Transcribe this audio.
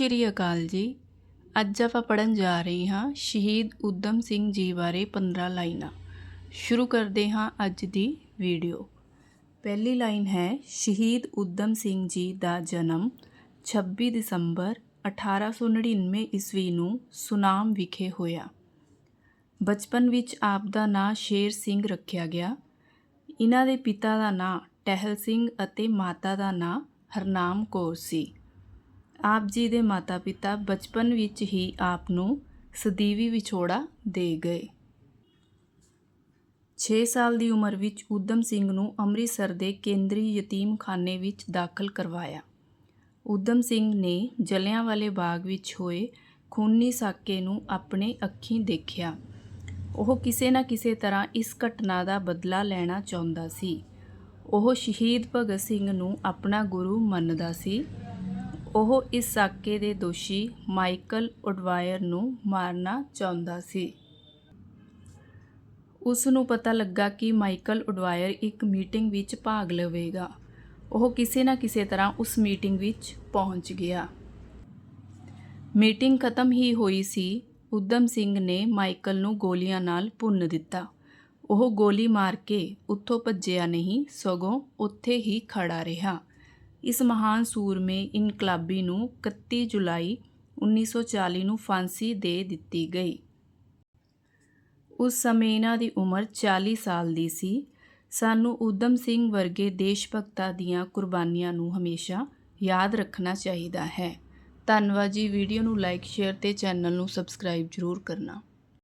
ਸ਼੍ਰੀ ਅਕਾਲ ਜੀ। ਅੱਜ ਆਪਾਂ ਪੜਨ ਜਾ ਰਹੇ ਹਾਂ ਸ਼ਹੀਦ ਊਧਮ ਸਿੰਘ ਜੀ ਬਾਰੇ 15 ਲਾਈਨਾਂ। ਸ਼ੁਰੂ ਕਰਦੇ ਹਾਂ ਅੱਜ ਦੀ ਵੀਡੀਓ। ਪਹਿਲੀ ਲਾਈਨ ਹੈ, ਸ਼ਹੀਦ ਊਧਮ ਸਿੰਘ ਜੀ ਦਾ ਜਨਮ 26 ਦਸੰਬਰ 1899 ਈਸਵੀ ਨੂੰ ਸੁਨਾਮ ਵਿਖੇ ਹੋਇਆ। ਬਚਪਨ ਵਿੱਚ ਆਪ ਦਾ ਨਾਂ ਸ਼ੇਰ ਸਿੰਘ ਰੱਖਿਆ ਗਿਆ। ਇਹਨਾਂ ਦੇ ਪਿਤਾ ਦਾ ਨਾਂ ਟਹਿਲ ਸਿੰਘ ਅਤੇ ਮਾਤਾ ਦਾ ਨਾਂ ਹਰਨਾਮ ਕੌਰ ਸੀ। ਆਪ ਜੀ ਦੇ ਮਾਤਾ-ਪਿਤਾ ਬਚਪਨ ਵਿੱਚ ਹੀ ਆਪ ਨੂੰ ਸਦੀਵੀ ਵਿਛੋੜਾ ਦੇ ਗਏ। 6 ਸਾਲ ਦੀ ਉਮਰ ਵਿੱਚ ਊਧਮ ਸਿੰਘ ਨੂੰ ਅੰਮ੍ਰਿਤਸਰ ਦੇ ਕੇਂਦਰੀ ਯਤੀਮਖਾਨੇ ਵਿੱਚ ਦਾਖਲ ਕਰਵਾਇਆ। ਊਧਮ ਸਿੰਘ ਨੇ ਜਲਿਆਂਵਾਲੇ ਬਾਗ ਵਿੱਚ ਹੋਏ ਖੂਨੀ ਸਾਕੇ ਨੂੰ ਆਪਣੇ ਅੱਖੀਂ ਦੇਖਿਆ। ਉਹ ਕਿਸੇ ਨਾ ਕਿਸੇ ਤਰ੍ਹਾਂ ਇਸ ਘਟਨਾ ਦਾ ਬਦਲਾ ਲੈਣਾ ਚਾਹੁੰਦਾ ਸੀ। ਉਹ ਸ਼ਹੀਦ ਭਗਤ ਸਿੰਘ ਨੂੰ ਆਪਣਾ ਗੁਰੂ ਮੰਨਦਾ ਸੀ। ਉਹ ਇਸ ਸਾਕੇ ਦੇ ਦੋਸ਼ੀ ਮਾਈਕਲ ਉਡਵਾਇਰ ਨੂੰ ਮਾਰਨਾ ਚਾਹੁੰਦਾ ਸੀ। ਉਸ ਨੂੰ ਪਤਾ ਲੱਗਾ ਕਿ ਮਾਈਕਲ ਉਡਵਾਇਰ ਇੱਕ ਮੀਟਿੰਗ ਵਿੱਚ ਭਾਗ ਲਵੇਗਾ। ਉਹ ਕਿਸੇ ਨਾ ਕਿਸੇ ਤਰ੍ਹਾਂ ਉਸ ਮੀਟਿੰਗ ਵਿੱਚ ਪਹੁੰਚ ਗਿਆ। ਮੀਟਿੰਗ ਖਤਮ ਹੀ ਹੋਈ ਸੀ। ਉਦਮ ਸਿੰਘ ਨੇ ਮਾਈਕਲ ਨੂੰ ਗੋਲੀਆਂ ਨਾਲ ਭੁੰਨ ਦਿੱਤਾ। ਉਹ ਗੋਲੀ ਮਾਰ ਕੇ ਉੱਥੋਂ ਭੱਜਿਆ ਨਹੀਂ, ਸਗੋਂ ਉੱਥੇ ਹੀ ਖੜਾ ਰਿਹਾ। ਇਸ ਮਹਾਨ ਸੂਰਮੇ ਇਨਕਲਾਬੀ ਨੂੰ 31 ਜੁਲਾਈ 1940 ਨੂੰ ਫਾਂਸੀ ਦੇ ਦਿੱਤੀ ਗਈ। ਉਸ ਸਮੇਂ ਇਹਨਾਂ ਦੀ ਉਮਰ 40 ਸਾਲ ਦੀ ਸੀ। ਸਾਨੂੰ ਊਧਮ ਸਿੰਘ ਵਰਗੇ ਦੇਸ਼ ਭਗਤਾਂ ਦੀਆਂ ਕੁਰਬਾਨੀਆਂ ਨੂੰ ਹਮੇਸ਼ਾ ਯਾਦ ਰੱਖਣਾ ਚਾਹੀਦਾ ਹੈ। ਧੰਨਵਾਦ ਜੀ। ਵੀਡੀਓ ਨੂੰ ਲਾਈਕ, ਸ਼ੇਅਰ ਤੇ ਚੈਨਲ ਨੂੰ ਸਬਸਕ੍ਰਾਈਬ ਜ਼ਰੂਰ ਕਰਨਾ।